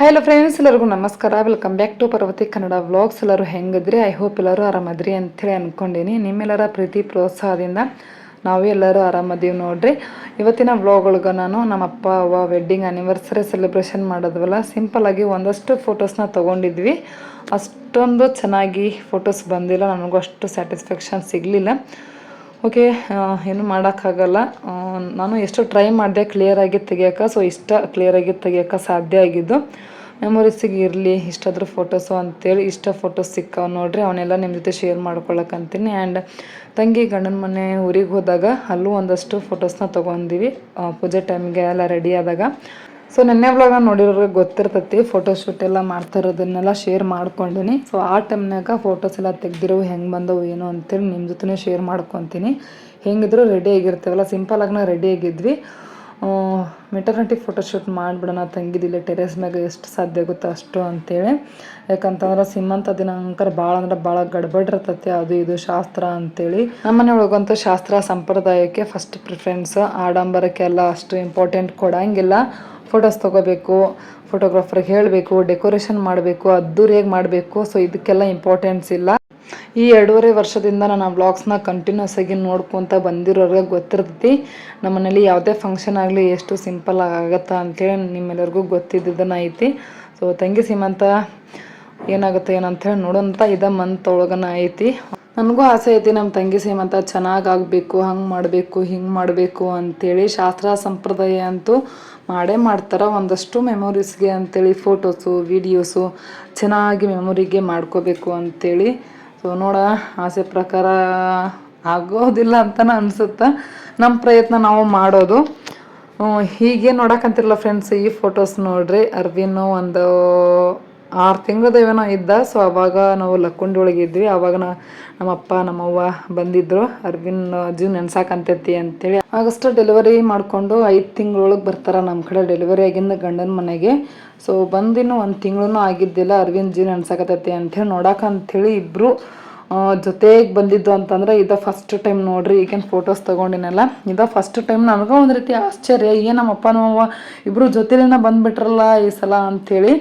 Hello friends ಎಲ್ಲರಿಗೂ ನಮಸ್ಕಾರ. Welcome back to Parvati Kannada vlogs ಎಲ್ಲರೂ ಹೆಂಗಿದ್ರಿ? ಐ ಹೋಪ್ ಎಲ್ಲರೂ ಆರಾಮದ್ರಿ ಅಂಥೇಳಿ ಅಂದ್ಕೊಂಡೀನಿ ನಿಮ್ಮೆಲ್ಲರ ಪ್ರೀತಿ, ಪ್ರೋತ್ಸಾಹದಿಂದ ನಾವು ಎಲ್ಲರೂ ಆರಾಮದೀವಿ ನೋಡ್ರಿ. ಇವತ್ತಿನ ವ್ಲಾಗ್ ಒಳಗೆ ನಾನು ನಮ್ಮ ಅಪ್ಪ ಅವ್ವ ವೆಡ್ಡಿಂಗ್ ಆ್ಯನಿವರ್ಸರಿ ಸೆಲೆಬ್ರೇಷನ್ ಮಾಡೋದ್ವಲ್ಲ ಸಿಂಪಲಾಗಿ ಒಂದಷ್ಟು ಫೋಟೋಸ್ನ ತೊಗೊಂಡಿದ್ವಿ. ಅಷ್ಟೊಂದು ಚೆನ್ನಾಗಿ ಫೋಟೋಸ್ ಬಂದಿಲ್ಲ. ನನಗೂ ಅಷ್ಟು ಸ್ಯಾಟಿಸ್ಫ್ಯಾಕ್ಷನ್ ಸಿಗಲಿಲ್ಲ. ಓಕೆ ಏನು ಮಾಡೋಕ್ಕಾಗಲ್ಲ. ನಾನು ಎಷ್ಟು ಟ್ರೈ ಮಾಡಿದೆ ಕ್ಲಿಯರಾಗಿ ತೆಗಿಯೋಕೆ ಸೊ ಇಷ್ಟ ಕ್ಲಿಯರಾಗಿ ತೆಗಿಯೋಕೆ ಸಾಧ್ಯ ಆಗಿದ್ದು. ಮೆಮೊರೀಸಿಗೆ ಇರಲಿ, ಇಷ್ಟಾದರೂ ಫೋಟೋಸು ಅಂತೇಳಿ, ಇಷ್ಟ ಫೋಟೋಸ್ ಸಿಕ್ಕಾವ ನೋಡ್ರಿ ಅವನ್ನೆಲ್ಲ ನಿಮ್ಮ ಜೊತೆ ಶೇರ್ ಮಾಡ್ಕೊಳಕ್ಕಂತೀನಿ ಆ್ಯಂಡ್ ತಂಗಿ ಗಂಡನ ಮನೆ ಊರಿಗೆ ಹೋದಾಗ ಅಲ್ಲೂ ಒಂದಷ್ಟು ಫೋಟೋಸ್ನ ತೊಗೊಂಡಿವಿ. ಪೂಜೆ ಟೈಮ್ಗೆ ಎಲ್ಲ ರೆಡಿ ಆದಾಗ. ಸೊ ನೆನ್ನೆ ವ್ಲಾಗ ನೋಡಿರೋರಿಗೆ ಗೊತ್ತಿರ್ತೈತಿ ಫೋಟೋಶೂಟ್ ಎಲ್ಲ ಮಾಡ್ತಾ ಇರೋದನ್ನೆಲ್ಲ ಶೇರ್ ಮಾಡ್ಕೊಂಡಿನಿ. ಸೊ ಆ ಟೈಮ್ನಾಗ ಫೋಟೋಸ್ ಎಲ್ಲ ತೆಗ್ದಿರೋ ಹೆಂಗೆ ಬಂದವು, ಏನು ಅಂತೇಳಿ ನಿಮ್ಮ ಜೊತೆ ಶೇರ್ ಮಾಡ್ಕೊತೀನಿ. ಹೆಂಗಿದ್ರು ರೆಡಿ ಆಗಿರ್ತೇವಲ್ಲ ಸಿಂಪಲಾಗಿ ನಾವು ರೆಡಿ ಆಗಿದ್ವಿ. ಮೆಟರ್ನಿಟಿ ಫೋಟೋಶೂಟ್ ಮಾಡಿಬಿಡೋಣ ತಂಗಿದಿಲ್ಲ ಟೆರೇಸ್ ಮ್ಯಾಗ ಎಷ್ಟು ಸಾಧ್ಯ ಆಗುತ್ತೋ ಅಷ್ಟು ಅಂತೇಳಿ. ಯಾಕಂತಂದ್ರೆ ಸಿಮಂತ ದಿನಾಂಕರ ಭಾಳ ಅಂದ್ರೆ ಭಾಳ ಗಡ್ಬಡಿರ್ತೈತಿ ಅದು ಇದು ಶಾಸ್ತ್ರ ಅಂತೇಳಿ. ನಮ್ಮನೆ ಒಳಗಂತೂ ಶಾಸ್ತ್ರ ಸಂಪ್ರದಾಯಕ್ಕೆ ಫಸ್ಟ್ ಪ್ರಿಫರೆನ್ಸ್ ಆಡಂಬರಕ್ಕೆಲ್ಲ ಅಷ್ಟು ಇಂಪಾರ್ಟೆಂಟ್ ಕೊಡಂಗಿಲ್ಲ. ಫೋಟೋಸ್ ತೊಗೋಬೇಕು ಫೋಟೋಗ್ರಾಫರ್ಗೆ ಹೇಳಬೇಕು ಡೆಕೋರೇಷನ್ ಮಾಡಬೇಕು, ಅದ್ದೂರಿಯಾಗಿ ಮಾಡಬೇಕು ಸೊ ಇದಕ್ಕೆಲ್ಲ ಇಂಪಾರ್ಟೆನ್ಸ್ ಇಲ್ಲ. ಈ ಎರಡೂವರೆ ವರ್ಷದಿಂದ ನಾನು ಆ ವ್ಲಾಗ್ಸ್ನ ಕಂಟಿನ್ಯೂಸ್ ಆಗಿ ನೋಡ್ಕೊತ ಬಂದಿರೋರಿಗೆ ಗೊತ್ತಿರ್ತೈತಿ. ನಮ್ಮ ಮನೇಲಿ ಯಾವುದೇ ಫಂಕ್ಷನ್ ಆಗಲಿ ಎಷ್ಟು ಸಿಂಪಲ್ ಆಗತ್ತಾ ಅಂತೇಳಿ ನಿಮ್ಮೆಲ್ಲರಿಗೂ ಗೊತ್ತಿದ್ದದನ್ನ ಐತಿ. ಸೊ ತಂಗಿ ಸೀಮಂತ ಏನಾಗುತ್ತೆ, ಏನಂತೇಳಿ ನೋಡೋಂಥ ಇದ ಮಂತ್ ಒಳಗನ ಐತಿ. ನನಗೂ ಆಸೆ ಐತಿ ನಮ್ಮ ತಂಗಿ ಸೀಮಂತ ಚೆನ್ನಾಗಿ ಆಗಬೇಕು, ಹಂಗೆ ಮಾಡಬೇಕು, ಹಿಂಗೆ ಮಾಡಬೇಕು ಅಂಥೇಳಿ ಶಾಸ್ತ್ರ ಸಂಪ್ರದಾಯ ಅಂತೂ ಮಾಡೇ ಮಾಡ್ತಾರೆ. ಒಂದಷ್ಟು ಮೆಮೊರೀಸ್ಗೆ ಅಂಥೇಳಿ ಫೋಟೋಸು ವೀಡಿಯೋಸು ಚೆನ್ನಾಗಿ ಮೆಮೊರಿಗೆ ಮಾಡ್ಕೋಬೇಕು ಅಂತೇಳಿ ಸೊ ನೋಡ, ಆಸೆ ಪ್ರಕಾರ ಆಗೋದಿಲ್ಲ ಅಂತಲೇ ಅನಿಸುತ್ತೆ? ನಮ್ಮ ಪ್ರಯತ್ನ ನಾವು ಮಾಡೋದು. ಹೀಗೆ ನೋಡಕ್ಕಂತಿರಲ್ಲ ಫ್ರೆಂಡ್ಸ್ ಈ ಫೋಟೋಸ್ ನೋಡ್ರಿ. ಅರ್ವಿನ್ ಒಂದು ಆರು ತಿಂಗಳದೇವೇನೋ ಇದ್ದ ಸೊ ಅವಾಗ ನಾವು ಲಕ್ಕುಂಡಿ ಒಳಗೆ ಇದ್ವಿ. ಅವಾಗ ನಮ್ಮಪ್ಪ, ನಮ್ಮವ್ವ ಬಂದಿದ್ರು. ಅರ್ವಿನ್ ಜೀವ್ ನೆನ್ಸಾಕಂತೈತಿ ಅಂತೇಳಿ. ಆಗಸ್ಟ್ ಡೆಲಿವರಿ ಮಾಡಿಕೊಂಡು ಐದು ತಿಂಗಳೊಳಗೆ ಬರ್ತಾರೆ ನಮ್ಮ ಕಡೆ. ಡೆಲಿವರಿ ಆಗಿಂದ ಗಂಡನ ಮನೆಗೆ. ಸೊ ಬಂದಿನ್ನು ಒಂದು ತಿಂಗಳೂ ಆಗಿದ್ದಿಲ್ಲ. ಅರ್ವಿನ್ ಜೀವ್ ನೆನ್ಸಾಕತೈತಿ ಅಂತೇಳಿ ನೋಡಾಕ ಅಂಥೇಳಿ ಇಬ್ಬರು ಜೊತೆಗೆ ಬಂದಿದ್ದು ಅಂತಂದ್ರೆ ಇದ ಫಸ್ಟ್ ಟೈಮ್ ನೋಡ್ರಿ, ಈಗೇನು ಫೋಟೋಸ್ ತಗೊಂಡಿನಲ್ಲ. ಇದ ಫಸ್ಟ್ ಟೈಮ್ ನನಗೂ ಒಂದು ರೀತಿ ಆಶ್ಚರ್ಯ. ಏನು ನಮ್ಮಪ್ಪ ನಮ್ಮವ್ವ ಇಬ್ಬರು ಜೊತೆಲಿನ ಬಂದ್ಬಿಟ್ರಲ್ಲ ಈ ಸಲ ಅಂಥೇಳಿ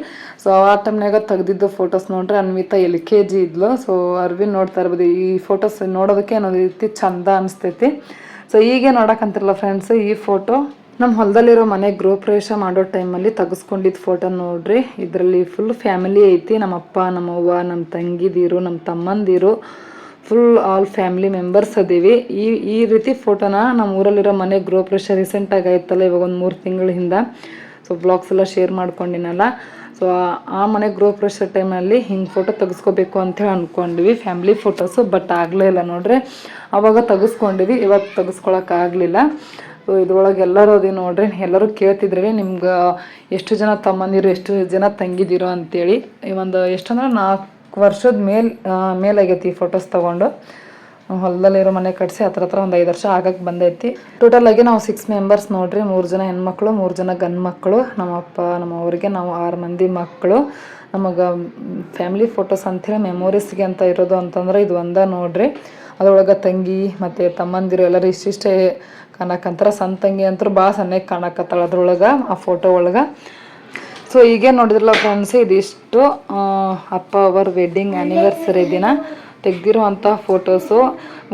ಸೊ ಆ ಟೈಮ್ನಾಗ ತೆಗ್ದಿದ್ದು ಫೋಟೋಸ್ ನೋಡ್ರಿ, ಅನ್ವಿತಾ ಎಲ್ ಕೆ ಜಿ ಇದ್ಲು. ಸೊ ಅರ್ವಿನ್ ನೋಡ್ತಾ ಇರ್ಬೋದು, ಈ ಫೋಟೋಸ್ ನೋಡೋದಕ್ಕೆ ಏನೋ ರೀತಿ ಚಂದ ಅನಿಸ್ತೈತಿ. ಸೊ ಹೀಗೆ ನೋಡಕ್ಕಂತಿರಲ್ಲ ಫ್ರೆಂಡ್ಸ್ ಈ ಫೋಟೋ ನಮ್ಮ ಹೊಲದಲ್ಲಿರೋ ಮನೆ ಗೃಹ ಪ್ರವೇಶ ಮಾಡೋ ಟೈಮಲ್ಲಿ ತೆಗೆಸ್ಕೊಂಡಿದ್ದು ಫೋಟೋ ನೋಡ್ರಿ. ಇದರಲ್ಲಿ ಫುಲ್ ಫ್ಯಾಮಿಲಿ ಐತಿ. ನಮ್ಮಪ್ಪ ನಮ್ಮವ್ವ ನಮ್ಮ ತಂಗಿದಿರು ನಮ್ಮ ತಮ್ಮಂದಿರು. ಫುಲ್ ಆಲ್ ಫ್ಯಾಮಿಲಿ ಮೆಂಬರ್ಸ್ ಅದೀವಿ. ಈ ಈ ರೀತಿ ಫೋಟೋನ ನಮ್ಮ ಊರಲ್ಲಿರೋ ಮನೆ ಗೃಹ ಪ್ರವೇಶ ರೀಸೆಂಟಾಗಿ ಆಯ್ತಲ್ಲ ಇವಾಗ ಒಂದು ಮೂರು ತಿಂಗಳ ಹಿಂದೆ. ಸೊ ಬ್ಲಾಗ್ಸ್ ಎಲ್ಲ ಶೇರ್ ಮಾಡ್ಕೊಂಡಿನಲ್ಲ. ಸೊ ಆ ಮನೆ ಗೃಹ ಪ್ರವೇಶ ಟೈಮಲ್ಲಿ ಹಿಂಗೆ ಫೋಟೋ ತೆಗೆಸ್ಕೋಬೇಕು ಅಂತೇಳಿ ಅಂದ್ಕೊಂಡ್ವಿ ಫ್ಯಾಮಿಲಿ ಫೋಟೋಸು ಬಟ್ ಆಗಲೇ ಇಲ್ಲ ನೋಡ್ರಿ. ಅವಾಗ ತೆಗೆಸ್ಕೊಂಡಿವಿ ಇವತ್ತು ತೆಗೆಸ್ಕೊಳಕ್ಕಾಗಲಿಲ್ಲ ಇದ್ರೊಳಗೆ ಎಲ್ಲರೂ ಅದೇ ನೋಡ್ರಿ, ಎಲ್ಲರೂ ಕೇಳ್ತಿದ್ರಿ ನಿಮ್ಗೆ ಎಷ್ಟು ಜನ ತಮ್ಮಂದಿರು, ಎಷ್ಟು ಜನ ತಂಗಿದಿರೋ ಅಂತೇಳಿ. ಈ ಒಂದು ಎಷ್ಟಂದ್ರೆ ನಾಲ್ಕು ವರ್ಷದ ಮೇಲ್ ಮೇಲಾಗೈತಿ ಈ ಫೋಟೋಸ್ ತೊಗೊಂಡು. ಹೊಲದಲ್ಲಿರೋ ಮನೆ ಕಟ್ಸಿ ಹತ್ರ ಹತ್ರ ಒಂದು ಐದು ವರ್ಷ ಆಗಕ್ಕೆ ಬಂದೈತಿ. ಟೋಟಲ್ ಆಗಿ ನಾವು ಸಿಕ್ಸ್ ಮೆಂಬರ್ಸ್ ನೋಡ್ರಿ, ಮೂರು ಜನ ಹೆಣ್ಮಕ್ಳು, ಮೂರು ಜನ ಗಂಡು ಮಕ್ಕಳು ನಮ್ಮಪ್ಪ ನಮ್ಮ ಅವ್ರಿಗೆ ನಾವು ಆರು ಮಂದಿ ಮಕ್ಕಳು ನಮಗೆ ಫ್ಯಾಮಿಲಿ ಫೋಟೋಸ್ ಅಂಥೇಳಿ ಮೆಮೊರೀಸ್ಗೆ ಅಂತ ಇರೋದು ಅಂತಂದ್ರೆ ಇದು ಒಂದ ನೋಡ್ರಿ. ಅದರೊಳಗೆ ತಂಗಿ ಮತ್ತು ತಮ್ಮಂದಿರು ಎಲ್ಲರೂ ಇಷ್ಟಿಷ್ಟೇ ಕಾಣಕ್ಕಂತಾರ ಸಂತಂಗಿ ತಂಗಿ ಅಂತೂ ಭಾಳ ಸಣ್ಣಗೆ ಕಾಣಕತ್ತಾಳ ಅದ್ರೊಳಗೆ, ಆ ಫೋಟೋ ಒಳಗೆ. ಸೊ ಹೀಗೆ ನೋಡಿದ್ರಲ್ಲ ಫ್ರೆಂಡ್ಸ್ ಇದಿಷ್ಟು ಅಪ್ಪ ಅವರ ವೆಡ್ಡಿಂಗ್ ಆ್ಯನಿವರ್ಸರಿ ದಿನ ತೆಗ್ದಿರುವಂಥ ಫೋಟೋಸು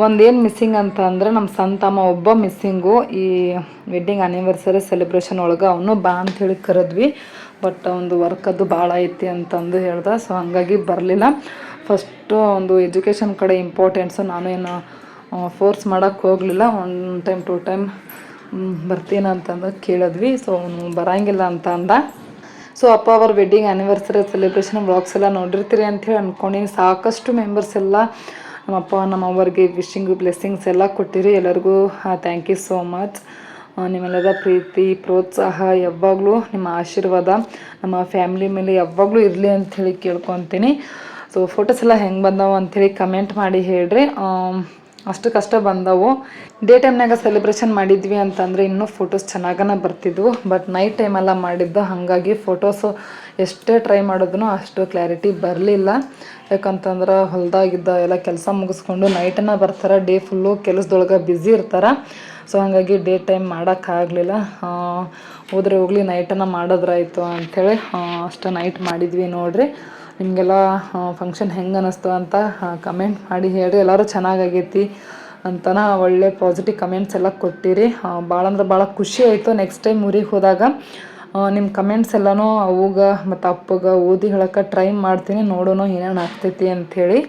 ಒಂದೇನು ಮಿಸ್ಸಿಂಗ್ ಅಂತ ಅಂದರೆ ನಮ್ಮ ಸಣ್ಣ ತಮ್ಮ ಒಬ್ಬ ಮಿಸ್ಸಿಂಗು ಈ ವೆಡ್ಡಿಂಗ್ ಆ್ಯನಿವರ್ಸರಿ ಸೆಲೆಬ್ರೇಷನ್ ಒಳಗೆ ಅವನು ಬಾ ಅಂತ ಹೇಳಿ ಕರೆದ್ವಿ. ಬಟ್ ಒಂದು ವರ್ಕ್ ಅದು ಭಾಳ ಐತಿ ಅಂತಂದು ಹೇಳ್ದೆ. ಸೊ ಹಂಗಾಗಿ ಬರಲಿಲ್ಲ. ಫಸ್ಟು ಒಂದು ಎಜುಕೇಷನ್ ಕಡೆ ಇಂಪಾರ್ಟೆನ್ಸು ನಾನು ಏನು ಫೋರ್ಸ್ ಮಾಡೋಕ್ಕೆ ಹೋಗಲಿಲ್ಲ. ಒನ್ ಟೈಮ್ ಟು ಟೈಮ್ ಬರ್ತೀನಿ ಅಂತಂದು ಕೇಳಿದ್ವಿ. ಸೊ ಅವನು ಬರಂಗಿಲ್ಲ ಅಂತ ಅಂದ. ಸೊ ಅಪ್ಪ ಅವ್ರ ವೆಡ್ಡಿಂಗ್ ಆ್ಯನಿವರ್ಸರಿ ಸೆಲೆಬ್ರೇಷನ್ ಬ್ಲಾಗ್ಸ್ ಎಲ್ಲ ನೋಡಿರ್ತೀರಿ ಅಂಥೇಳಿ ಅಂದ್ಕೊಂಡಿನಿ ಸಾಕಷ್ಟು ಮೆಂಬರ್ಸ್ ಎಲ್ಲ ನಮ್ಮ ಅಪ್ಪ, ನಮ್ಮ ಅವ್ರಿಗೆ ವಿಶಿಂಗ್ ಬ್ಲೆಸ್ಸಿಂಗ್ಸ್ ಎಲ್ಲ ಕೊಟ್ಟಿರಿ. ಎಲ್ಲರಿಗೂ ಥ್ಯಾಂಕ್ ಯು ಸೋ ಮಚ್ ನಿಮ್ಮೆಲ್ಲರ ಪ್ರೀತಿ, ಪ್ರೋತ್ಸಾಹ ಯಾವಾಗಲೂ ನಿಮ್ಮ ಆಶೀರ್ವಾದ, ನಮ್ಮ ಫ್ಯಾಮಿಲಿ ಮೇಲೆ ಯಾವಾಗಲೂ ಇರಲಿ ಅಂಥೇಳಿ ಕೇಳ್ಕೊತೀನಿ. ಸೊ ಫೋಟೋಸ್ ಎಲ್ಲ ಹೆಂಗೆ ಬಂದವು ಅಂಥೇಳಿ ಕಮೆಂಟ್ ಮಾಡಿ ಹೇಳ್ರಿ. ಅಷ್ಟು ಕಷ್ಟ ಬಂದವು. ಡೇ ಟೈಮ್ನಾಗ ಸೆಲೆಬ್ರೇಷನ್ ಮಾಡಿದ್ವಿ ಅಂತಂದರೆ ಇನ್ನೂ ಫೋಟೋಸ್ ಚೆನ್ನಾಗನ ಬರ್ತಿದ್ವು. ಬಟ್ ನೈಟ್ ಟೈಮೆಲ್ಲ ಮಾಡಿದ್ದು. ಹಾಗಾಗಿ ಫೋಟೋಸು ಎಷ್ಟೇ ಟ್ರೈ ಮಾಡಿದ್ರು ಅಷ್ಟು ಕ್ಲಾರಿಟಿ ಬರಲಿಲ್ಲ. ಯಾಕಂತಂದ್ರೆ ಹೊಲ್ದಾಗಿದ್ದ ಎಲ್ಲ ಕೆಲಸ ಮುಗಿಸ್ಕೊಂಡು ನೈಟನ್ನು ಬರ್ತಾರೆ. ಡೇ ಫುಲ್ಲು ಕೆಲಸದೊಳಗೆ ಬ್ಯುಸಿ ಇರ್ತಾರೆ. ಸೊ ಹಾಗಾಗಿ ಡೇ ಟೈಮ್ ಮಾಡೋಕ್ಕಾಗಲಿಲ್ಲ ಹೋದರೆ ಹೋಗಲಿ ನೈಟನ್ನು ಮಾಡಿದ್ರಾಯಿತು ಅಂಥೇಳಿ ಅಷ್ಟು ನೈಟ್ ಮಾಡಿದ್ವಿ ನೋಡ್ರಿ. ನಿಮಗೆಲ್ಲ ಫಂಕ್ಷನ್ ಹೆಂಗೆ ಅನ್ನಿಸ್ತು ಅಂತ ಕಮೆಂಟ್ ಮಾಡಿ ಹೇಳ್ರಿ. ಎಲ್ಲರೂ ಚೆನ್ನಾಗಾಗೈತಿ ಅಂತನ ಒಳ್ಳೆ ಪಾಸಿಟಿವ್ ಕಮೆಂಟ್ಸ್ ಎಲ್ಲ ಕೊಟ್ಟಿರಿ. ಭಾಳ ಅಂದ್ರೆ ಭಾಳ ಖುಷಿ ಆಯಿತು ನೆಕ್ಸ್ಟ್ ಟೈಮ್ ಊರಿಗೆ ಹೋದಾಗ. ನಿಮ್ಮ ಕಮೆಂಟ್ಸ್ ಎಲ್ಲನೂ ಅವಾಗ ಮತ್ತು ಅಪ್ಪಗೆ ಓದಿ ಹೇಳೋಕ್ಕೆ ಟ್ರೈ ಮಾಡ್ತೀನಿ. ನೋಡೋಣ ಏನೇನು ಆಗ್ತೈತಿ ಅಂಥೇಳಿ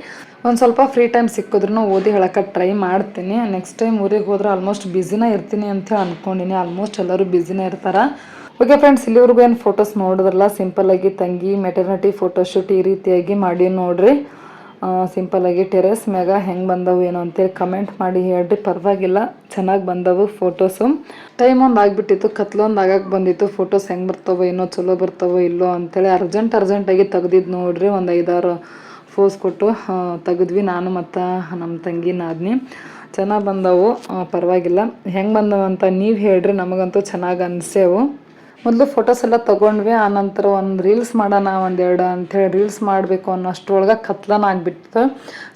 ಒಂದು ಸ್ವಲ್ಪ ಫ್ರೀ ಟೈಮ್ ಸಿಕ್ಕಿದ್ರೂ ಓದಿ ಹೇಳೋಕ್ಕೆ ಟ್ರೈ ಮಾಡ್ತೀನಿ. ನೆಕ್ಸ್ಟ್ ಟೈಮ್ ಊರಿಗೆ ಹೋದ್ರೆ ಆಲ್ಮೋಸ್ಟ್ ಬ್ಯುಸಿನೇ ಇರ್ತೀನಿ ಅಂತ ಅಂದ್ಕೊಂಡಿನಿ ಆಲ್ಮೋಸ್ಟ್ ಎಲ್ಲರೂ ಬ್ಯುಸಿನೇ ಇರ್ತಾರೆ. ಓಕೆ ಫ್ರೆಂಡ್ಸ್ ಇಲ್ಲಿವರೆಗೂ ಏನು ಫೋಟೋಸ್ ನೋಡಿದ್ರಲ್ಲ ಸಿಂಪಲ್ಲಾಗಿ ತಂಗಿ ಮೆಟರ್ನಿಟಿ ಫೋಟೋಶೂಟ್ ಈ ರೀತಿಯಾಗಿ ಮಾಡಿ ನೋಡ್ರಿ. ಸಿಂಪಲ್ಲಾಗಿ ಟೆರೆಸ್ ಮ್ಯಾಗ ಹೆಂಗೆ ಬಂದವು ಏನೋ ಅಂತೇಳಿ ಕಮೆಂಟ್ ಮಾಡಿ ಹೇಳ್ರಿ. ಪರವಾಗಿಲ್ಲ, ಚೆನ್ನಾಗಿ ಬಂದವು ಫೋಟೋಸು ಟೈಮ್ ಒಂದು ಆಗಿಬಿಟ್ಟಿತ್ತು ಕತ್ಲೊಂದು ಆಗಕ್ಕೆ ಬಂದಿತ್ತು. ಫೋಟೋಸ್ ಹೆಂಗೆ ಬರ್ತಾವೋ ಏನೋ ಚಲೋ ಬರ್ತವೋ ಇಲ್ಲೋ ಅಂತೇಳಿ ಅರ್ಜೆಂಟ್ ಅರ್ಜೆಂಟಾಗಿ ತೆಗ್ದಿದ್ದು ನೋಡ್ರಿ. ಒಂದು ಐದಾರು ಫೋಸ್ ಕೊಟ್ಟು ತೆಗೆದ್ವಿ ನಾನು ಮತ್ತು ನಮ್ಮ ತಂಗಿ ನಾದ್ನಿ. ಚೆನ್ನಾಗಿ ಬಂದವು ಪರವಾಗಿಲ್ಲ. ಹೆಂಗೆ ಬಂದವು ಅಂತ ನೀವು ಹೇಳ್ರಿ, ನಮಗಂತೂ ಚೆನ್ನಾಗಿ ಅನಿಸೇವು ಮೊದಲು ಫೋಟೋಸ್ ಎಲ್ಲ ತೊಗೊಂಡ್ವಿ ನಂತರ ಒಂದು ರೀಲ್ಸ್ ಮಾಡೋಣ ಒಂದೆರಡು ಅಂಥೇಳಿ ರೀಲ್ಸ್ ಮಾಡಬೇಕು ಅನ್ನೋಷ್ಟ್ರೊಳಗೆ ಕತ್ಲನ ಆಗಿಬಿಡ್ತು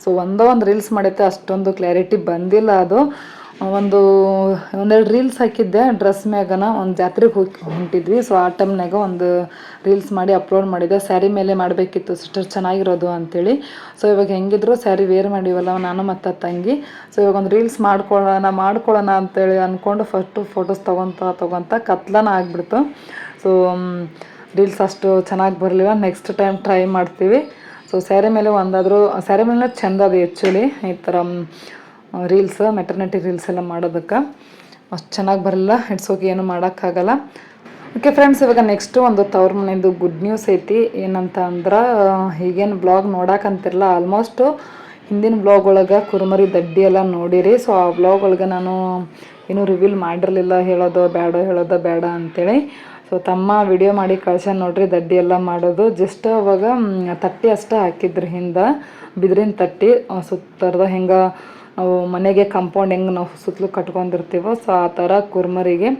ಸೊ ಒಂದೋ ಒಂದು ರೀಲ್ಸ್ ಮಾಡೈತೆ ಅಷ್ಟೊಂದು ಕ್ಲಾರಿಟಿ ಬಂದಿಲ್ಲ ಅದು. ಒಂದು, ಒಂದೆರಡು ರೀಲ್ಸ್ ಹಾಕಿದ್ದೆ. ಡ್ರೆಸ್ ಮ್ಯಾಗನ ಒಂದು ಜಾತ್ರೆಗೆ ಹೋಗಿ, ಹೊಂಟಿದ್ವಿ. ಸೊ ಆ ಟೈಮ್ನಾಗ ಒಂದು ರೀಲ್ಸ್ ಮಾಡಿ ಅಪ್ಲೋಡ್ ಮಾಡಿದ್ದೆ ಸ್ಯಾರಿ ಮೇಲೆ ಮಾಡಬೇಕಿತ್ತು. ಸಿಸ್ಟರ್ ಚೆನ್ನಾಗಿರೋದು ಅಂಥೇಳಿ ಸೊ ಇವಾಗ ಹೆಂಗಿದ್ರು ಸ್ಯಾರಿ ವೇರ್ ಮಾಡಿವಲ್ಲ ನಾನು ಮತ್ತು ತಂಗಿ. ಸೊ ಇವಾಗ ಒಂದು ರೀಲ್ಸ್ ಮಾಡ್ಕೊಳ್ಳೋಣ ಮಾಡ್ಕೊಳ್ಳೋಣ ಅಂತೇಳಿ ಅಂದ್ಕೊಂಡು ಫಸ್ಟು ಫೋಟೋಸ್ ತೊಗೊತ ತೊಗೊತ ಕತ್ಲನ ಆಗಿಬಿಡ್ತು. ಸೊ ರೀಲ್ಸ್ ಅಷ್ಟು ಚೆನ್ನಾಗಿ ಬರಲಿಲ್ಲ. ನೆಕ್ಸ್ಟ್ ಟೈಮ್ ಟ್ರೈ ಮಾಡ್ತೀವಿ. ಸೊ ಸ್ಯಾರಿ ಮೇಲೆ ಒಂದಾದರೂ ಸ್ಯಾರಿ ಮೇಲೆ ಚೆಂದ ಅದು ಆ್ಯಕ್ಚುಲಿ ಈ ಥರ ರೀಲ್ಸ್ ಮೆಟರ್ನಿಟಿ ರೀಲ್ಸ್ ಎಲ್ಲ ಮಾಡೋದಕ್ಕೆ. ಅಷ್ಟು ಚೆನ್ನಾಗಿ ಬರಲ್ಲ ಹಿಡ್ಸೋಕೆ ಏನು ಮಾಡೋಕ್ಕಾಗಲ್ಲ. ಓಕೆ ಫ್ರೆಂಡ್ಸ್ ಇವಾಗ ನೆಕ್ಸ್ಟು ಒಂದು ತವ್ರ ಮನೆಯದು ಗುಡ್ ನ್ಯೂಸ್ ಐತಿ. ಏನಂತ ಅಂದ್ರೆ, ಈಗೇನು ಬ್ಲಾಗ್ ನೋಡಕ್ಕಂತಿರಲ್ಲ ಆಲ್ಮೋಸ್ಟು ಹಿಂದಿನ ಬ್ಲಾಗ್ ಒಳಗೆ ಕುರುಮರಿ ದಡ್ಡಿ ಎಲ್ಲ ನೋಡಿರಿ. ಸೊ ಆ ಬ್ಲಾಗ್ ಒಳಗೆ ನಾನು ಏನು ರಿವೀಲ್ ಮಾಡಿರಲಿಲ್ಲ, ಹೇಳೋದು ಬೇಡ ಹೇಳೋದು ಬೇಡ ಅಂತೇಳಿ. ಸೊ ತಮ್ಮ ವಿಡಿಯೋ ಮಾಡಿ ಕಳ್ಸ ನೋಡ್ರಿ, ದಡ್ಡಿ ಎಲ್ಲ ಮಾಡೋದು. ಜಸ್ಟ್ ಅವಾಗ ತಟ್ಟಿ ಅಷ್ಟೇ ಹಾಕಿದ್ರಿ ಹಿಂದೆ, ಬಿದಿರಿನ ತಟ್ಟಿ ಸುತ್ತರ್ದ ಹೆಂಗೆ ನಾವು ಮನೆಗೆ ಕಂಪೌಂಡ್ ಹೆಂಗೆ ನಾವು ಸುತ್ತಲೂ ಕಟ್ಕೊಂಡಿರ್ತೀವೋ ಸೊ ಆ ಥರ ಕುರ್ಮರಿಗೆ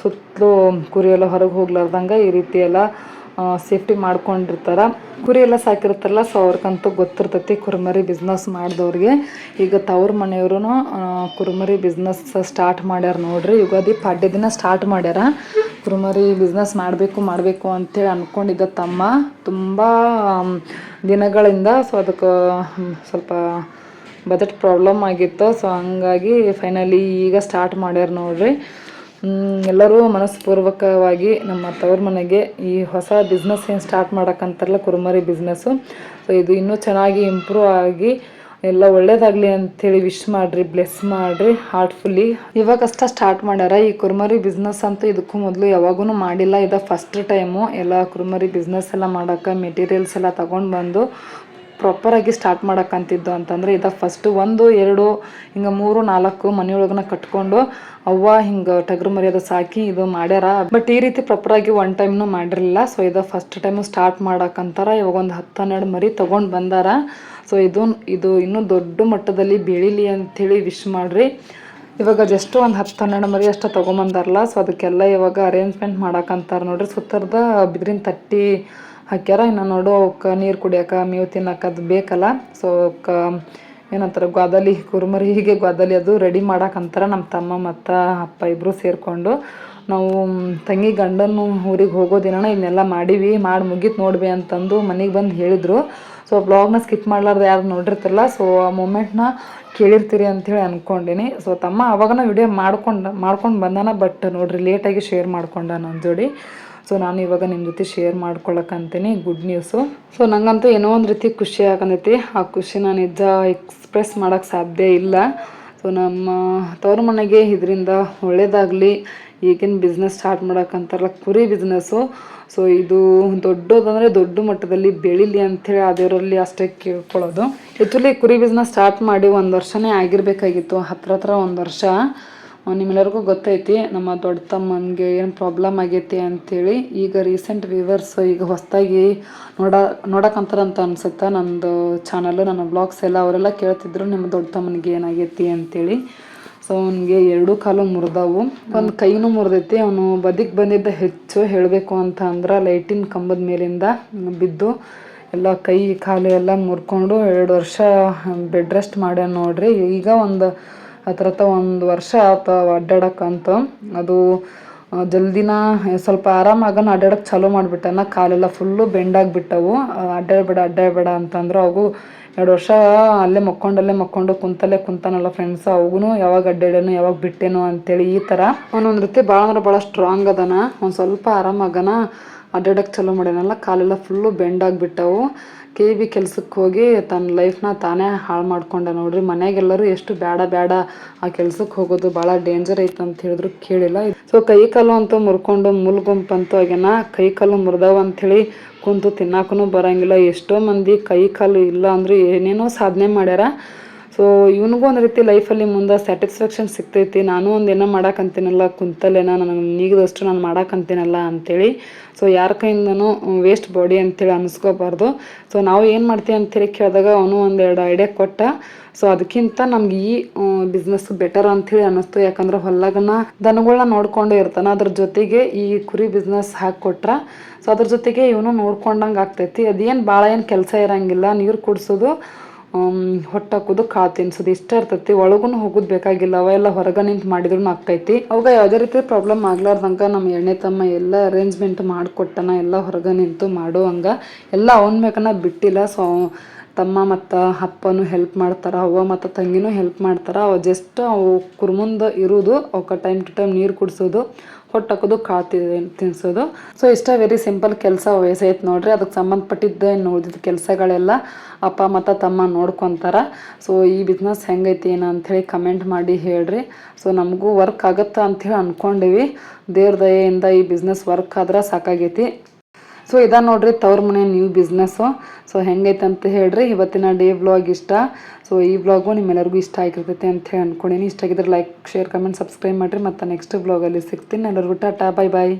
ಸುತ್ತಲೂ ಕುರಿ ಎಲ್ಲ ಹೊರಗೆ ಹೋಗ್ಲಾರ್ದಂಗೆ ಈ ರೀತಿ ಎಲ್ಲ ಸೇಫ್ಟಿ ಮಾಡ್ಕೊಂಡಿರ್ತಾರೆ. ಕುರಿ ಎಲ್ಲ ಸಾಕಿರ್ತಾರಲ್ಲ ಸೊ ಅವ್ರಿಗಂತೂ ಗೊತ್ತಿರ್ತೈತಿ ಕುರ್ಮರಿ ಬಿಸ್ನೆಸ್ ಮಾಡಿದವ್ರಿಗೆ. ಈಗ ತವ್ರ ಮನೆಯವರು ಕುರ್ಮರಿ ಬಿಸ್ನೆಸ್ ಸ್ಟಾರ್ಟ್ ಮಾಡ್ಯಾರ ನೋಡ್ರಿ. ಯುಗಾದಿ ಪಾಡ್ಯ ದಿನ ಸ್ಟಾರ್ಟ್ ಮಾಡ್ಯಾರ. ಕುರ್ಮರಿ ಬಿಸ್ನೆಸ್ ಮಾಡಬೇಕು ಮಾಡಬೇಕು ಅಂತೇಳಿ ಅಂದ್ಕೊಂಡಿದ್ದ ತಮ್ಮ ತುಂಬ ದಿನಗಳಿಂದ ಸೊ ಅದಕ್ಕೆ ಸ್ವಲ್ಪ ಬಜೆಟ್ ಪ್ರಾಬ್ಲಮ್ ಆಗಿತ್ತು. ಸೊ ಹಂಗಾಗಿ ಫೈನಲಿ ಈಗ ಸ್ಟಾರ್ಟ್ ಮಾಡ್ಯಾರ ನೋಡ್ರಿ. ಎಲ್ಲರೂ ಮನಸ್ಪೂರ್ವಕವಾಗಿ ನಮ್ಮ ತವ್ರ ಮನೆಗೆ ಈ ಹೊಸ ಬಿಸ್ನೆಸ್ ಏನು ಸ್ಟಾರ್ಟ್ ಮಾಡೋಕ್ಕಂತಾರಲ್ಲ ಕುರುಮರಿ ಬಿಸ್ನೆಸ್ಸು ಸೊ ಇದು ಇನ್ನೂ ಚೆನ್ನಾಗಿ ಇಂಪ್ರೂವ್ ಆಗಿ ಎಲ್ಲ ಒಳ್ಳೇದಾಗಲಿ ಅಂಥೇಳಿ ವಿಶ್ ಮಾಡಿರಿ ಬ್ಲೆಸ್ ಮಾಡಿರಿ ಹಾರ್ಟ್ಫುಲ್ಲಿ ಇವಾಗಷ್ಟ ಸ್ಟಾರ್ಟ್ ಮಾಡ್ಯಾರ. ಈ ಕುರುಮರಿ ಬಿಸ್ನೆಸ್ ಅಂತೂ ಇದಕ್ಕೂ ಮೊದಲು ಯಾವಾಗೂ ಮಾಡಿಲ್ಲ. ಇದು ಫಸ್ಟ್ ಟೈಮು ಎಲ್ಲ ಕುರುಮರಿ ಬಿಸ್ನೆಸ್ ಎಲ್ಲ ಮಾಡೋಕ್ಕೆ ಮೆಟೀರಿಯಲ್ಸ್ ಎಲ್ಲ ತಗೊಂಡು ಬಂದು ಪ್ರಾಪರಾಗಿ ಸ್ಟಾರ್ಟ್ ಮಾಡೋಕ್ಕಂತಿದ್ದು ಅಂತಂದರೆ ಇದು ಫಸ್ಟ್ ಒಂದು, ಎರಡು, ಹಿಂಗೆ ಮೂರು, ನಾಲ್ಕು ಮನೆಯೊಳಗನ ಕಟ್ಕೊಂಡು ಅವ್ವ ಹಿಂಗೆ ಟಗರು ಮರ್ಯಾದ ಸಾಕಿ ಇದು ಮಾಡ್ಯಾರ. ಬಟ್ ಈ ರೀತಿ ಪ್ರಾಪರಾಗಿ ಒನ್ ಟೈಮ್ನು ಮಾಡಿರಲಿಲ್ಲ. ಸೊ ಇದು ಫಸ್ಟ್ ಟೈಮು ಸ್ಟಾರ್ಟ್ ಮಾಡೋಕ್ಕಂತಾರ. ಇವಾಗ ಒಂದು ಹತ್ತು ಹನ್ನೆರಡು ಮರಿ ತೊಗೊಂಡು ಬಂದಾರ. ಸೊ ಇದು ಇದು ಇನ್ನೂ ದೊಡ್ಡ ಮಟ್ಟದಲ್ಲಿ ಬೆಳೀಲಿ ಅಂಥೇಳಿ ವಿಶ್ ಮಾಡಿರಿ. ಇವಾಗ ಜಸ್ಟ್ ಒಂದು ಹತ್ತು ಹನ್ನೆರಡು ಮರಿ ಅಷ್ಟು ತೊಗೊಂಬಂದಾರಲ್ಲ ಸೊ ಅದಕ್ಕೆಲ್ಲ ಇವಾಗ ಅರೇಂಜ್ಮೆಂಟ್ ಮಾಡಕ್ಕಂತಾರೆ ನೋಡ್ರಿ. ಸುತ್ತರದ ಬಿದ್ರಿನ ತಟ್ಟಿ ಹಾಕ್ಯಾರ, ಇನ್ನು ನೋಡು ಅವಕ್ಕೆ ನೀರು ಕುಡಿಯೋಕೆ, ಮೇವು ತಿನ್ನಕ್ಕೆ ಅದು ಬೇಕಲ್ಲ. ಸೊ ಅವಕ್ಕೆ ಏನಂತಾರೆ ಗ್ವಾದಲಿ ಕುರುಮರಿ, ಹೀಗೆ ಗ್ವಾದಲಿ ಅದು ರೆಡಿ ಮಾಡಕ್ಕಂತಾರೆ ನಮ್ಮ ತಮ್ಮ ಮತ್ತು ಅಪ್ಪ ಇಬ್ಬರು ಸೇರಿಕೊಂಡು. ನಾವು ತಂಗಿ ಗಂಡನ ಊರಿಗೆ ಹೋಗೋ ದಿನನ ಇದನ್ನೆಲ್ಲ ಮಾಡೀವಿ, ಮಾಡಿ ಮುಗೀತು ನೋಡ್ಬಿ ಅಂತಂದು ಮನೆಗೆ ಬಂದು ಹೇಳಿದರು. ಸೊ ಬ್ಲಾಗ್ನ ಸ್ಕಿಪ್ ಮಾಡ್ಲಾರ್ದು ಯಾರು ನೋಡಿರ್ತಿರಲ್ಲ ಸೊ ಆ ಮೂಮೆಂಟ್ನ ಕೇಳಿರ್ತೀರಿ ಅಂಥೇಳಿ ಅಂದ್ಕೊಂಡಿನಿ ಸೊ ತಮ್ಮ ಅವಾಗನ ವಿಡಿಯೋ ಮಾಡ್ಕೊಂಡು ಮಾಡ್ಕೊಂಡು ಬಂದಾನ ಬಟ್ ನೋಡಿರಿ ಲೇಟಾಗಿ ಶೇರ್ ಮಾಡ್ಕೊಂಡ ನನ್ನ ಜೋಡಿ. ಸೊ ನಾನು ಇವಾಗ ನಿಮ್ಮ ಜೊತೆ ಶೇರ್ ಮಾಡ್ಕೊಳಕ್ಕಂತೀನಿ ಗುಡ್ ನ್ಯೂಸು ಸೊ ನನಗಂತೂ ಏನೋ ಒಂದು ರೀತಿ ಖುಷಿ ಆಗಂದೈತಿ ಆ ಖುಷಿ ನಾನು ನಿಜ ಎಕ್ಸ್ಪ್ರೆಸ್ ಮಾಡೋಕ್ಕೆ ಸಾಧ್ಯ ಇಲ್ಲ. ಸೊ ನಮ್ಮ ತವ್ರ ಮನೆಗೆ ಇದರಿಂದ ಒಳ್ಳೇದಾಗಲಿ. ಈಗಿನ ಬಿಸ್ನೆಸ್ ಸ್ಟಾರ್ಟ್ ಮಾಡೋಕ್ಕಂತಾರಲ್ಲ ಕುರಿ ಬಿಸ್ನೆಸ್ಸು ಸೊ ಇದು ದೊಡ್ಡದಂದರೆ ದೊಡ್ಡ ಮಟ್ಟದಲ್ಲಿ ಬೆಳಿಲಿ ಅಂಥೇಳಿ ಅದರಲ್ಲಿ ಅಷ್ಟೇ ಕೇಳ್ಕೊಳ್ಳೋದು. ಆ್ಯಕ್ಚುಲಿ ಕುರಿ ಬಿಸ್ನೆಸ್ ಸ್ಟಾರ್ಟ್ ಮಾಡಿ ಒಂದು ವರ್ಷನೇ ಆಗಿರಬೇಕಾಗಿತ್ತು. ಹತ್ರ ಹತ್ರ ಒಂದು ವರ್ಷ. ನಿಮ್ಮೆಲ್ಲರಿಗೂ ಗೊತ್ತೈತಿ ನಮ್ಮ ದೊಡ್ಡ ತಮ್ಮನಿಗೆ ಏನು ಪ್ರಾಬ್ಲಮ್ ಆಗೈತಿ ಅಂಥೇಳಿ ಈಗ ರೀಸೆಂಟ್ ವ್ಯೂವರ್ಸ್ ಈಗ ಹೊಸದಾಗಿ ನೋಡ ನೋಡಕ್ಕಂತಾರಂತ ಅನ್ಸುತ್ತೆ ನಂದು ಚಾನಲ್ಲು ನನ್ನ ಬ್ಲಾಗ್ಸ್ ಎಲ್ಲ ಅವರೆಲ್ಲ ಕೇಳ್ತಿದ್ರು ನಿಮ್ಮ ದೊಡ್ಡ ತಮ್ಮನಿಗೆ ಏನಾಗೈತಿ ಅಂಥೇಳಿ ಸೊ ಅವನಿಗೆ ಎರಡೂ ಕಾಲು ಮುರಿದವು. ಒಂದು ಕೈನೂ ಮುರಿದೈತಿ ಅವನು ಬದಿಗೆ ಬಂದಿದ್ದ ಹೆಚ್ಚು ಹೇಳಬೇಕು ಅಂತ ಅಂದ್ರೆ ಲೈಟಿನ ಕಂಬದ ಮೇಲಿಂದ ಬಿದ್ದು ಎಲ್ಲ ಕೈ ಕಾಲು ಎಲ್ಲ ಮುರ್ಕೊಂಡು ಎರಡು ವರ್ಷ ಬೆಡ್ ರೆಸ್ಟ್ ಮಾಡ್ಯಾನ ನೋಡ್ರಿ. ಈಗ ಒಂದು ಹತ್ರ ಹತ್ರ ಒಂದು ವರ್ಷ ಆತ ಅಡ್ಡಾಡಕ್ಕಂತ. ಅದು ಜಲ್ದಿನ ಸ್ವಲ್ಪ ಆರಾಮಾಗನ ಅಡ್ಡಾಡಕ್ಕೆ ಚಾಲೂ ಮಾಡಿಬಿಟ್ಟನ. ಕಾಲೆಲ್ಲ ಫುಲ್ಲು ಬೆಂಡಾಗಿಬಿಟ್ಟವು. ಅಡ್ಡಾಡಬೇಡ ಅಡ್ಡಾಡಬೇಡ ಅಂತಂದ್ರೆ. ಅವು ಎರಡು ವರ್ಷ ಅಲ್ಲೇ ಮಕ್ಕೊಂಡಲ್ಲೇ ಮಕ್ಕೊಂಡು ಕುಂತಲ್ಲೇ ಕುಂತಾನಲ್ಲ ಫ್ರೆಂಡ್ಸ್ ಅವನು ಯಾವಾಗ ಅಡ್ಡಾಡೇನು ಯಾವಾಗ ಬಿಟ್ಟೇನು ಅಂತೇಳಿ ಈ ಥರ ಅವನೊಂದು ರೀತಿ ಭಾಳ ಅಂದ್ರೆ ಭಾಳ ಸ್ಟ್ರಾಂಗ್ ಅದನ. ಒಂದು ಸ್ವಲ್ಪ ಆರಾಮಾಗನ ಅಡ್ಡಾಡಕ್ಕೆ ಚಲೋ ಮಾಡ್ಯಾನಲ್ಲ. ಕಾಲೆಲ್ಲ ಫುಲ್ಲು ಬೆಂಡಾಗ್ಬಿಟ್ಟವು. ಕೆ ಬಿ ಕೆಲ್ಸಕ್ಕೆ ಹೋಗಿ ತನ್ನ ಲೈಫ್ನ ತಾನೇ ಹಾಳು ಮಾಡ್ಕೊಂಡ ನೋಡ್ರಿ. ಮನೆಗೆಲ್ಲರೂ ಎಷ್ಟು ಬೇಡ ಬೇಡ ಆ ಕೆಲ್ಸಕ್ಕೆ ಹೋಗೋದು ಭಾಳ ಡೇಂಜರ್ ಐತೆ ಅಂತ ಹೇಳಿದ್ರು ಕೇಳಿಲ್ಲ. ಸೊ ಕೈ ಕಾಲು ಅಂತೂ ಮುರ್ಕೊಂಡು ಮುಲ್ಗುಂಪಂತೂ ಆಗ್ಯಾನ. ಕೈ ಕಾಲು ಮುರಿದವ ಅಂಥೇಳಿ ಕುಂತು ತಿನ್ನಾಕೂ ಬರಂಗಿಲ್ಲ. ಎಷ್ಟೋ ಮಂದಿ ಕೈ ಕಾಲು ಇಲ್ಲ ಅಂದ್ರೆ ಏನೇನೋ ಸಾಧನೆ ಮಾಡ್ಯಾರ. ಸೊ ಇವನಿಗೂ ಒಂದು ರೀತಿ ಲೈಫಲ್ಲಿ ಮುಂದೆ ಸ್ಯಾಟಿಸ್ಫ್ಯಾಕ್ಷನ್ ಸಿಗ್ತೈತಿ. ನಾನು ಒಂದು ಏನೋ ಮಾಡೋಕ್ಕಂತೀನಲ್ಲ ಕುಂತಲ್ಲೇನ, ನನಗೆ ನೀಗದಷ್ಟು ನಾನು ಮಾಡಕ್ಕಂತೀನಲ್ಲ ಅಂತೇಳಿ. ಸೊ ಯಾರ ಕೈಯಿಂದನೂ ವೇಸ್ಟ್ ಬಾಡಿ ಅಂತೇಳಿ ಅನಿಸ್ಕೋಬಾರ್ದು. ಸೊ ನಾವು ಏನು ಮಾಡ್ತೀವಿ ಅಂತೇಳಿ ಕೇಳಿದಾಗ ಅವನು ಒಂದೆರಡು ಐಡಿಯಾ ಕೊಟ್ಟ. ಸೊ ಅದಕ್ಕಿಂತ ನಮ್ಗೆ ಈ ಬಿಸ್ನೆಸ್ ಬೆಟರ್ ಅಂತೇಳಿ ಅನ್ನಿಸ್ತು. ಯಾಕಂದ್ರೆ ಹೊಲಗನ ದನಗಳನ್ನ ನೋಡ್ಕೊಂಡು ಇರ್ತಾನೆ. ಅದ್ರ ಜೊತೆಗೆ ಈ ಕುರಿ ಬಿಸ್ನೆಸ್ ಹಾಕಿಕೊಟ್ರ ಸೊ ಅದ್ರ ಜೊತೆಗೆ ಇವನು ನೋಡ್ಕೊಂಡಂಗೆ ಆಗ್ತೈತಿ. ಅದೇನು ಭಾಳ ಏನು ಕೆಲಸ ಇರೋಂಗಿಲ್ಲ. ನೀರು ಕುಡಿಸೋದು ಹೊಟ್ಟೆ ಕಾಳು ತಿನ್ಸೋದು, ಇಷ್ಟ ಇರ್ತೈತಿ. ಒಳಗೂ ಹೋಗೋದು ಬೇಕಾಗಿಲ್ಲ, ಅವ ಎಲ್ಲ ಹೊರಗೆ ನಿಂತು ಮಾಡಿದ್ರು ಆಕೈತಿ ಅವಾಗ ಯಾವುದೇ ರೀತಿ ಪ್ರಾಬ್ಲಮ್ ಆಗ್ಲಾರ್ದಂಗ ನಮ್ಮ ಎಣ್ಣೆ ತಮ್ಮ ಎಲ್ಲ ಅರೇಂಜ್ಮೆಂಟ್ ಮಾಡಿಕೊಟ್ಟನ, ಎಲ್ಲ ಹೊರಗೆ ನಿಂತು ಮಾಡುವಂಗ, ಎಲ್ಲ ಅವನ ಮೇಕನ ಬಿಟ್ಟಿಲ್ಲ. ಸೊ, ತಮ್ಮ ಮತ್ತು ಅಪ್ಪನೂ ಹೆಲ್ಪ್ ಮಾಡ್ತಾರೆ, ಅವ್ವ ಮತ್ತು ತಂಗಿನೂ ಹೆಲ್ಪ್ ಮಾಡ್ತಾರೆ. ಅವ ಜಸ್ಟ್ ಅವು ಕುರ್ಮುಂದ ಇರೋದು, ಅವಕ್ಕೆ ಟೈಮ್ ಟು ಟೈಮ್ ನೀರು ಕುಡಿಸೋದು. ಹೊಟ್ಟು ಹಾಕೋದು ಕಾಳು ತಿನ್ಸೋದು. ಸೊ ಇಷ್ಟ ವೆರಿ ಸಿಂಪಲ್ ಕೆಲಸ ವಯಸ್ಸೈತೆ ನೋಡ್ರಿ. ಅದಕ್ಕೆ ಸಂಬಂಧಪಟ್ಟಿದ್ದ ಉಳಿದಿದ್ದ ಕೆಲಸಗಳೆಲ್ಲ ಅಪ್ಪ ಮತ್ತು ತಮ್ಮ ನೋಡ್ಕೊತಾರ. ಸೊ ಈ ಬಿಸ್ನೆಸ್ ಹೆಂಗೈತಿ, ಏನು ಅಂಥೇಳಿ ಕಮೆಂಟ್ ಮಾಡಿ ಹೇಳ್ರಿ. ಸೊ ನಮಗೂ ವರ್ಕ್ ಆಗುತ್ತಾ ಅಂಥೇಳಿ ಅಂದ್ಕೊಂಡಿವಿ ದೇವ್ರ ದಯೆಯಿಂದ ಈ ಬಿಸ್ನೆಸ್ ವರ್ಕ್ ಆದ್ರೆ ಸಾಕಾಗೈತಿ. ಸೊ ಇದ ನೋಡ್ರಿ ತವ್ರ ಮನೆ ನ್ಯೂ ಬಿಸ್ನೆಸ್ಸು ಸೊ ಹೆಂಗೈತೆ ಅಂತ ಹೇಳ್ರಿ, ಇವತ್ತಿನ ಡೇ ವ್ಲಾಗ್ ಇಷ್ಟ. ಸೊ ಈ ವ್ಲಾಗು ನಿಮ್ಮೆಲ್ಲರಿಗೂ ಇಷ್ಟ ಆಗಿರ್ತೈತೆ ಅಂತ ಹೇಳಿ ಅನ್ಕೊಂಡಿನಿ. ಇಷ್ಟ ಆಗಿದ್ರೆ ಲೈಕ್ ಶೇರ್ ಕಮೆಂಟ್ ಸಬ್ಸ್ಕ್ರೈಬ್ ಮಾಡಿರಿ. ಮತ್ತು ನೆಕ್ಸ್ಟ್ ವ್ಲಾಗಲ್ಲಿ ಸಿಗ್ತೀನಿ. ಎಲ್ಲರಿಗೂ ಟಾಟಾ ಬಾಯ್ ಬಾಯ್